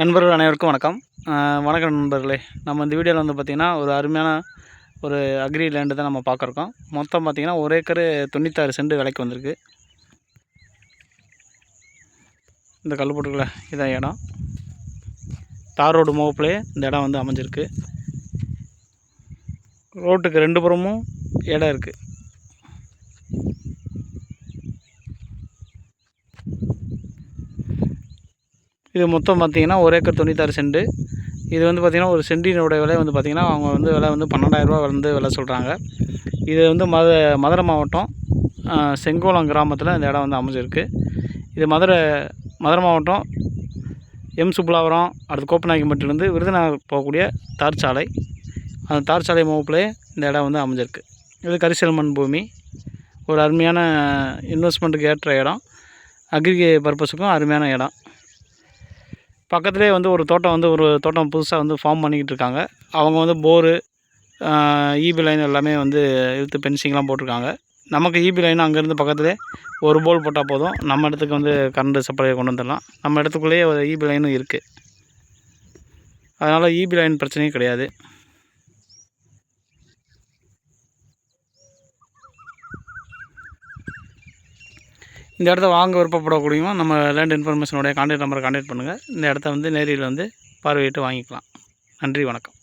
நண்பர்கள் அனைவருக்கும் வணக்கம். வணக்கம் நண்பர்களே. நம்ம இந்த வீடியோவில் வந்து பார்த்திங்கன்னா ஒரு அருமையான ஒரு அக்ரி லேண்டு தான் நம்ம பார்க்குறோம். மொத்தம் பார்த்திங்கன்னா ஒரு ஏக்கர் தொண்ணூத்தாறு சென்ட் விலைக்கு வந்திருக்கு. இந்த கல் போட்டுக்கல இதான் இடம். தார் ரோடு முகப்புலேயே இந்த இடம் வந்து அமைஞ்சிருக்கு. ரோட்டுக்கு ரெண்டு புறமும் இடம் இருக்குது இது மொத்தம் பார்த்திங்கன்னா ஒரு ஏக்கர் தொண்ணூத்தாறு சென்ட் இது வந்து பார்த்திங்கன்னா ஒரு சென்டினோட விலை வந்து பார்த்திங்கன்னா அவங்க வந்து விலை வந்து பன்னெண்டாயிரரூபா வந்து விலை சொல்கிறாங்க இது வந்து மத மதுரை மாவட்டம் செங்கோலம் கிராமத்தில் இந்த இடம் வந்து அமைஞ்சிருக்கு. இது மதுரை மதுரை மாவட்டம் எம் சுப்புலாபுரம் அடுத்து கோப்பநாயக்கம்பட்டிலேருந்து விருதுநகர் போகக்கூடிய தார் சாலை. அந்த தார் சாலை முகப்புலேயே இந்த இடம் வந்து அமைஞ்சிருக்கு. இது கரிசல் மண் பூமி. ஒரு அருமையான இன்வெஸ்ட்மெண்ட்டுக்கு ஏற்ற இடம். அக்ரி பர்பஸுக்கும் அருமையான இடம். பக்கத்துலேயே வந்து ஒரு தோட்டம் வந்து ஒரு தோட்டம் புதுசாக வந்து ஃபார்ம் பண்ணிக்கிட்டு இருக்காங்க அவங்க வந்து போரு ஈபி லைன் எல்லாமே வந்து இழுத்து பென்சிங்லாம் போட்டிருக்காங்க. நமக்கு ஈபி லைன் அங்கேருந்து பக்கத்துலேயே ஒரு போல் போட்டால் போதும். நம்ம இடத்துக்கு வந்து கரண்ட் சப்ளை கொண்டு வந்துடலாம். நம்ம இடத்துக்குள்ளேயே ஈபி லைனும் இருக்குது அதனால் ஈபி லைன் பிரச்சனையும் கிடையாது. இந்த இடத்த வாங்க விருப்பப்படக்கூடியவங்க நம்ம லேண்ட் இன்ஃபர்மேஷனுடைய கான்டாக்ட் நம்பரை கான்டாக்ட் பண்ணுங்கள் இந்த இடத்த வந்து நேரில் வந்து பார்வையிட்டு வாங்கிக்கலாம். நன்றி வணக்கம்.